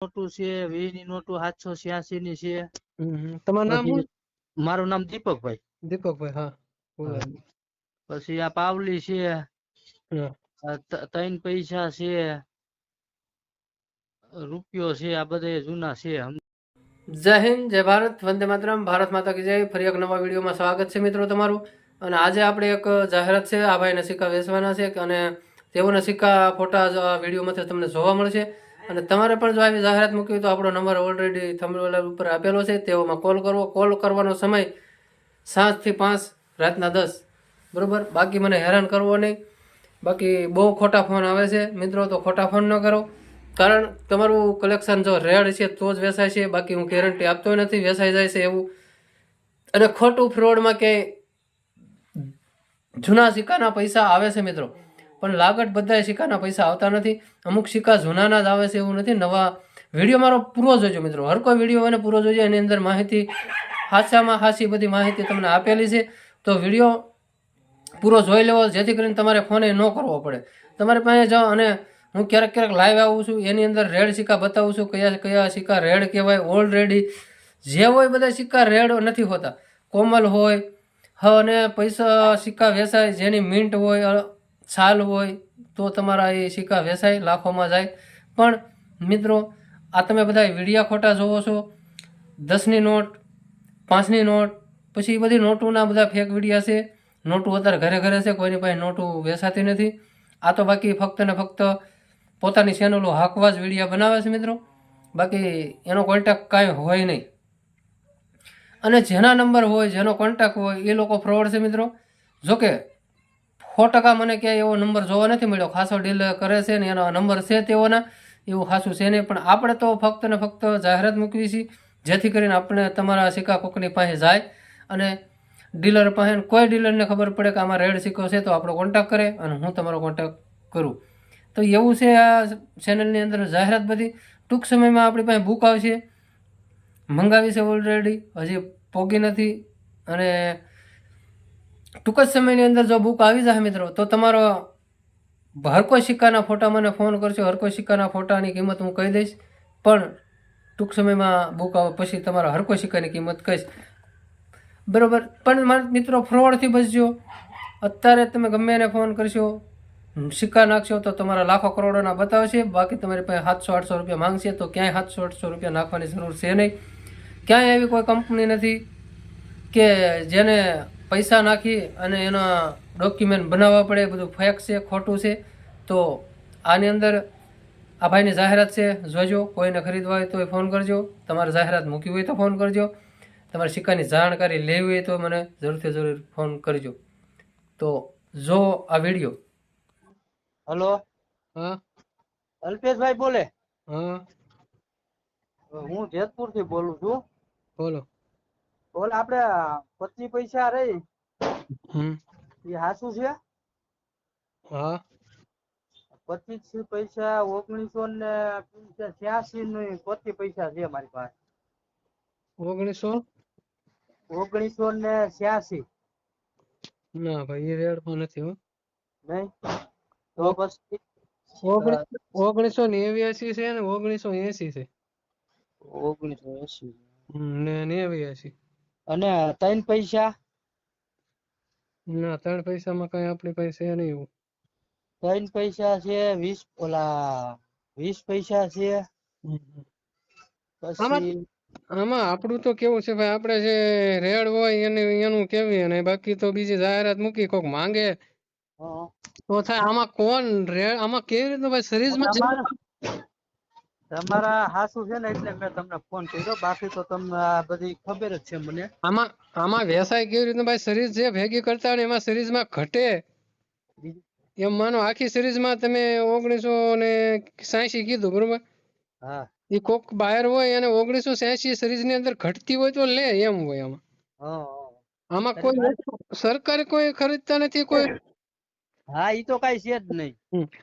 નોટું છે વીસની નોટું સાતસો છ્યાસી ની છે. તમારું નામ મારું નામ દીપકભાઈ. દીપકભાઈ હા. પછી આ પાવલી છે. ત્રણ પૈસા છે. રૂપિયો છે આ બધા જૂના છે. જય હિન્દ જય ભારત. વંદે માતરમ. ભારત માતા કી જય. ફરી એક નવા વિડીયોમાં સ્વાગત છે મિત્રો તમારું. અને આજે આપણે એક જાહેરાત છે. આ ભાઈના સિક્કા વેચવાના છે. અને તેઓના સિક્કા ફોટા વિડીયોમાંથી તમને જોવા મળશે. અને તમારે પણ જો આવી જાહેરાત મૂકી હોય તો આપણો નંબર ઓલરેડી થંબનેલ ઉપર આપેલો છે. તેઓમાં કોલ કરવો કોલ કરવાનો સમય સાતથી પાંચ, રાતના દસ. બરાબર? બાકી મને હેરાન કરવો નહીં. બાકી બહુ ખોટા ફોન આવે છે. મિત્રો, તો ખોટા ફોન ન કરો. કારણ તમારું કલેક્શન જો રેડ છે, તો જ વેચાય છે. બાકી હું ગેરંટી આપતો નથી. વેચાઈ જાય છે એવું. અને ખોટું ફ્રોડમાં ક્યાંય જૂના સિક્કાના પૈસા આવે છે, મિત્રો. પણ લાગટ બધા સિક્કાના પૈસા આવતા નથી. અમુક સિક્કા જૂનાના જ આવે છે એવું નથી. નવા વીડિયો મારો પૂરો જોજો મિત્રો. હર કોઈ વીડિયો મને પૂરો જોજો. એની અંદર માહિતી હાસામાં હાસી બધી માહિતી તમને આપેલી છે. તો વીડિયો પૂરો જોઈ લેવો. જેથી કરીને તમારે ફોને ન કરવો પડે. તમારી પાસે જાઓ અને હું ક્યારેક ક્યારેક લાઈવ આવું છું. એની અંદર રેડ સિક્કા બતાવું છું. કયા કયા સિક્કા રેડ કહેવાય? ઓલરેડી જે હોય બધા સિક્કા રેડ નથી હોતા. કોમલ હોય, હ અને પૈસા સિક્કા વેચાય. જેની મિન્ટ હોય છાલ હોય તો તમારા એ સિક્કા વેચાય લાખોમાં જાય. પણ મિત્રો, આ તમે બધા વિડીયા ખોટા જોવો છો, દસની નોટ, પાંચની નોટ, પછી એ બધી નોટોના બધા ફેક વિડીયા છે. નોટો અત્યારે ઘરે ઘરે છે, કોઈની પાસે નોટો વેસાતી નથી. આ તો બાકી ફક્ત ને ફક્ત પોતાની ચેનલો હાંકવા જ વિડીયા બનાવે છે મિત્રો. બાકી એનો કોન્ટેક્ટ કાંઈ હોય નહીં. અને જેના નંબર હોય, જેનો કોન્ટેક્ટ હોય, એ લોકો ફ્રોડ છે મિત્રો. જોકે સો ટકા મને ક્યાંય એવો નંબર જોવા નથી મળ્યો. ખાસો ડીલ કરે છે ને એનો નંબર છે તેઓના, એવું ખાસું છે નહીં. પણ આપણે તો ફક્ત ને ફક્ત જાહેરાત મૂકવી છીએ જેથી કરીને આપણે તમારા સિક્કા કોકની પાસે જાય અને ડીલર પાસે. કોઈ ડીલરને ખબર પડે કે આમાં રેડ સિક્કો છે તો આપણો કોન્ટેક કરે અને હું તમારો કોન્ટેક્ટ કરું. તો એવું છે આ ચેનલની અંદર જાહેરાત બધી. ટૂંક સમયમાં આપણી પાસે બુક આવશે. મંગાવી છે ઓલરેડી હજી પોગી નથી અને ટૂંક જ સમયની અંદર જો બુક આવી જાય મિત્રો, તો તમારો હરકો સિક્કાના ફોટા મને ફોન કરશો હરકો સિક્કાના ફોટાની કિંમત હું કહી દઈશ. પણ ટૂંક સમયમાં બુક આવે પછી તમારા હરકો સિક્કાની કિંમત કહીશ. બરાબર? પણ મારા મિત્રો ફ્રોડથી બચજો અત્યારે તમે ગમે એને ફોન કરશો, સિક્કા નાખશો, તો તમારા લાખો કરોડોના બતાવશે. બાકી તમારી પાસે સાતસો, આઠસો રૂપિયા માંગશે, તો ક્યાંય સાતસો, આઠસો રૂપિયા નાખવાની જરૂર છે નહીં. ક્યાંય એવી કોઈ કંપની નથી કે જેને પૈસા નાખી અને એના ડોક્યુમેન્ટ બનાવવા પડે એ બધું ફેક છે ખોટું છે. તો આની અંદર આ ભાઈની જાહેરાત છે જોજો. કોઈને ખરીદવા હોય તો એ ફોન કરજો. તમારે જાહેરાત મૂકી હોય તો ફોન કરજો. તમારે સિક્કાની જાણકારી લેવી હોય તો મને જરૂરથી જરૂર ફોન કરજો. તો જો આ વીડિયો હલો? હા. અલ્પેશભાઈ બોલે. હા. હું જેતપુરથી બોલું છું. બોલો. બોલે આપડે પચીસ પૈસા રહી એ હાસુ છે? હા. પચીસ પૈસા ઓગણીસો ને છ્યાસી નું પચીસ પૈસા છે મારી પાસે. ઓગણીસો? ઓગણીસો ને છ્યાસી. ના ભાઈ એ રેડમાં નથી હો. નહીં? તો પછી? ઓગણી- ઓગણીસો નેવ્યાસી છે ને ઓગણીસો એસી છે. ઓગણીસો એસી. ને નેવ્યાસી. અને ત્રણ પૈસા? ના ત્રણ પૈસામાં કઈ આપણી પાસે નહીં એવું. ત્રણ પૈસા છે વીસ ઓલા વીસ પૈસા છે. પછી આમાં આપણું તો કેવું છે ભાઈ આપણે જે રેડ હોય એને એનું કેવી અને બાકી તો બીજી જાહેરાત મૂકી કોક માંગે. તો થાય આમાં કોણ રેડ આમાં કેવી રીતનું ભાઈ સિરીઝમાં તમારા હાસુ છે ને એટલે મેં તમને ફોન કર્યો. બાકી તો તમને આ બધી ખબર જ છે મને. આમાં આમાં વ્યવસાય કેવી રીતે ભાઈ? સિરીઝ જે ભેગી કરતા ને એમાં સિરીઝમાં ઘટે. એમ માનો આખી સિરીઝમાં તમે ઓગણીસો ને સાયસી કીધું બરોબર? હા. એ કોક બાયર હોય અને ઓગણીસો સાહીસી સિરીઝની અંદર ઘટતી હોય તો લે એમ હોય આમાં. આમાં કોઈ સરકારે કોઈ ખરીદતા નથી કોઈ હા ઈ તો કઈ છે જ નહીં.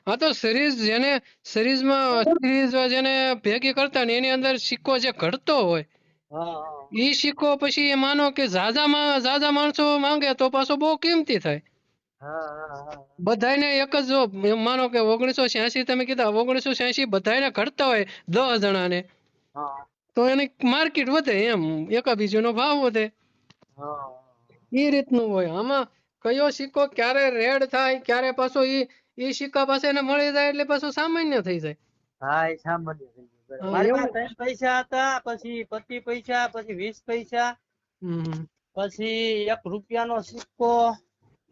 હા તો સિરીઝ જેને સિરીઝમાં સિરીઝ જેને ભેગી કરતા ને એની અંદર સિક્કો જે ઘટતો હોય. ઈ સિક્કો પછી એ માનો કે ઝાઝા ઝાઝા માણસો માંગે તો પાછો બહુ કિંમતી થાય. બધાયને એક જ જો માનો કે ઓગણીસો છ્યાસી તમે કીધા ઓગણીસો છ્યાસી બધાને ઘડતા હોય દસ જણાને તો એની માર્કેટ વધે એમ એકા બીજાનો ભાવ વધે. હા. એ રીતનું હોય. આમાં કયો સિક્કો ક્યારે રેડ થાય ક્યારે પાછો ઈ ઈ સિક્કા પાસે એને મળી જાય એટલે પાછો સામાન્ય થઈ જાય. હા એ સામાન્ય થઈ જાય. મારી પાસે ત્રણ પૈસા હતા પછી પચીસ પૈસા પછી વીસ પૈસા પછી એક રૂપિયાનો સિક્કો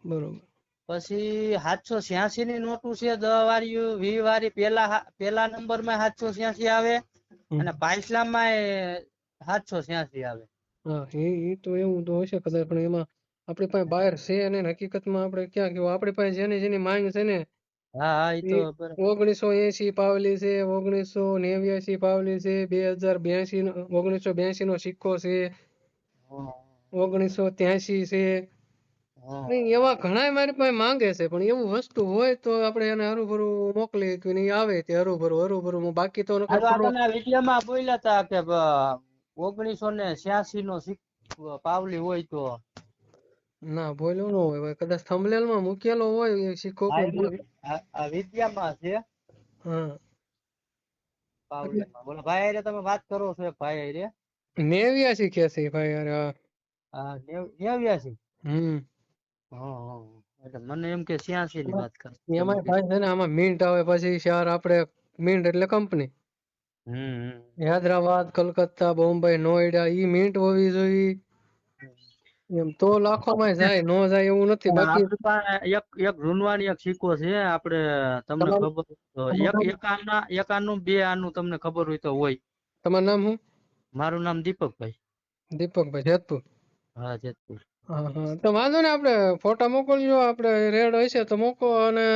બરોબર. પછી સાતસો છ્યાસી ની નોટું છે દસ વાળી વી વાળી પેલા પેલા નંબરમાં સાતસો છ્યાસી આવે અને પાંચલા પાછલામાં સાતસો છ્યાસી આવે. હા એ એ તો એવું તો હશે કદાચ પણ એમાં આપણી પાસે બહાર છે અને હકીકતમાં આપણે ક્યાં કેવું? આપણી પાસે જેની જેની માંગ છે ને હા હા એ તો બરાબર. ઓગણીસો એસી પાવલી છે ઓગણીસો નેવ્યાસી પાવલી છે બે હજાર બ્યાસી ઓગણીસો બ્યાસી નો સિક્કો છે ઓગણીસો ત્યાસી છે. એવા ઘણા મારી પાસે માંગે છે પણ એવું વસ્તુ હોય તો આપણે એને હરુભરું મોકલી કે નહીં આવે તે હરુભરું હરુભરું બાકી તો વિડીયોમાં બોલ્યા હતા કે ઓગણીસો ને છ્યાસી નો પાવલી હોય તો. ના બોલ્યો ન હોય કદાચ thumbnail માં મૂકેલો હોય એ સિક્કો આ વિદ્યામાં છે? હા. બોલો ભાઈ અરે તમે વાત કરો છો ભાઈ અરે નેવ્યાસી કે છે ભાઈ અરે હા. નેવ્યાસી હમ. હં, હં. એટલે મને એમ કે છ્યાસી ની વાત કર એમાં ભાઈ છે ને આમાં મિન્ટ આવે પછી શહેર આપણે મિન્ટ એટલે કંપની હમ. હૈદરાબાદ કલકત્તા બોમ્બે નોઈડા ઈ મિન્ટ હોવી જોઈએ. એમ તો લાખોમાં જાય નો જાય એવું નથી. બાકી એક એક રૂનવાની એક સિક્કો છે આપણે તમને ખબર એક એક આના એક આનું બે આનું તમને ખબર હોય તો હોય. તમારું નામ શું? મારું નામ દીપકભાઈ. દીપકભાઈ જેતપુર? હા જેતપુર. તો વાંધો ને આપણે ફોટા મોકલજો આપણે રેડ હશે તો મોકો અને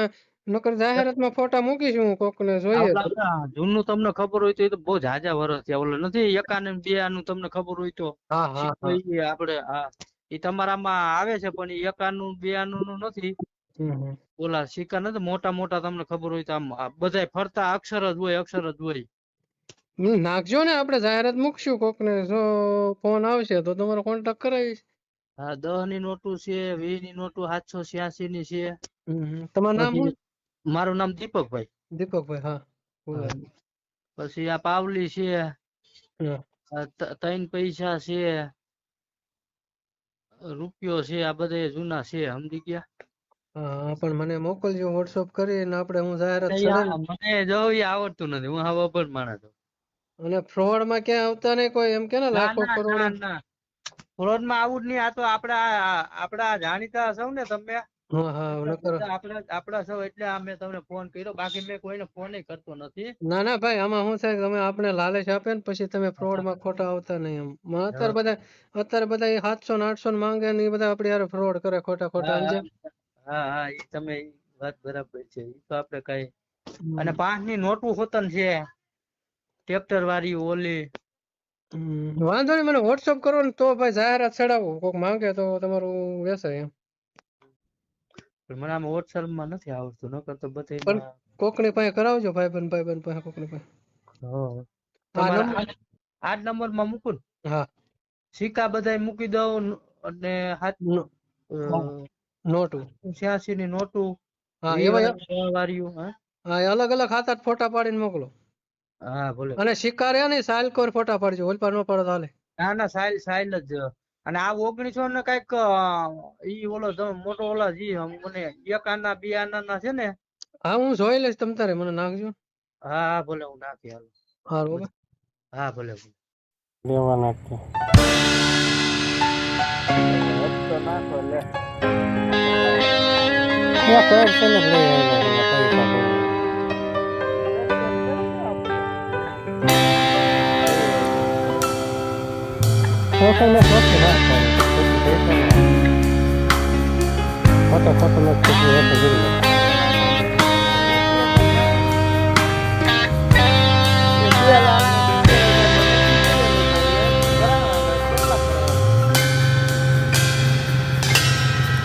નકર જાહેરાતમાં ફોટા મૂકીશું કોકને જોઈએ જૂનું તમને ખબર હોય તો એ તો બહુ ઝાઝા વર્ષ થયા ઓલો નથી એકાને બે આનું તમને ખબર હોય તો. હા હા આપણે હા. એ તમારામાં આવે છે પણ એકાનું બે આનું નું નથી. ઓલા સિક્કા નથી મોટા મોટા તમને ખબર હોય તો આમ બધા બધાય ફરતા અક્ષર જ હોય અક્ષર જ હોય. નાખજો ને આપણે જાહેરાત મૂકશું કોકને. જો ફોન આવશે તો તમારો કોન્ટેક્ટ કરાવીશ હા દસની નોટું છે વીસની નોટું સાતસો છ્યાસી ની છે. તમારું નામ મારું નામ દીપકભાઈ. દીપકભાઈ હા. પછી આ પાવલી છે. ત્રણ પૈસા છે. રૂપિયો છે આ બધા જૂના છે સમજી ગયા? હા પણ મને મોકલજો વોટ્સઅપ કરી ને આપણે હું જાહેરાત મને ઈ આવડતું નથી હું હવે પણ માણસ છું. અને ફ્રોડમાં ક્યાં આવતા નહીં કોઈ એમ કે ને લાખો કરોડો. ફ્રોડમાં આવું જ નહીં આ તો આપડા આપડા જાણીતા સૌ ને તમે આપડા સૌ એટલે આ મેં તમને ફોન કર્યો. બાકી મેં કોઈને ફોન કરતો નથી. ના ના ભાઈ આમાં શું થાય તમે આપણે લાલચ આપે ને પછી તમે ફ્રોડમાં ખોટા આવતા નહીં એમ. અત્યારે બધા અત્યારે બધા સાતસો ને આઠસો ને માંગે ને એ બધા આપડે ફ્રોડ કરે ખોટા ખોટા હા હા એ તમે વાત બરાબર છે. એ તો આપડે કઈ અને પાંચની નોટું હોતન છે. ટ્રેક્ટર વાળી ઓલી. વાંધો નહીં મને વોટ્સઅપ કરો ને તો ભાઈ જાહેરાત ચડાવો. કોક માંગે તો તમારું વેસાય એમ. પણ મને આમાં વોટ્સઅપમાં નથી આવડતું નકર તો બધે પણ કોકની પાસે કરાવજો ભાઈ બન ભાઈ બન પાસે કોકની પાસે. હા. તમારા નંબર- આ- આ નંબરમાં મૂકું ને? હા. સિક્કા બધાય મૂકી દઉં અને હાથ નોટું. છ્યાસી ની નોટું હા એવા અલગ અલગ હાથ હાથ ફોટા પાડીને મોકલો. હા ભલે. અને સિક્કા રહ્યા ને સાઇલ કોર ફોટા પાડજો ઓલપા નો પાડો હાલે. ના ના સાયલ સાયલ જ અને આ ઓગણીસો ને કંઈક ઈ ઓલો મોટો ઓલા જી મને એક આના બે આના ના છે ને? હા હું જોઈ લઈશ તમ તારે મને નાખજો. હા હા ભલે હું નાખી હાલ હારું હો ભલે ભલે. લેવાના છે નાખો લે 当選も育ってない、ちょっと正解なまた里の口をやってみるのか。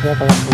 Yeah,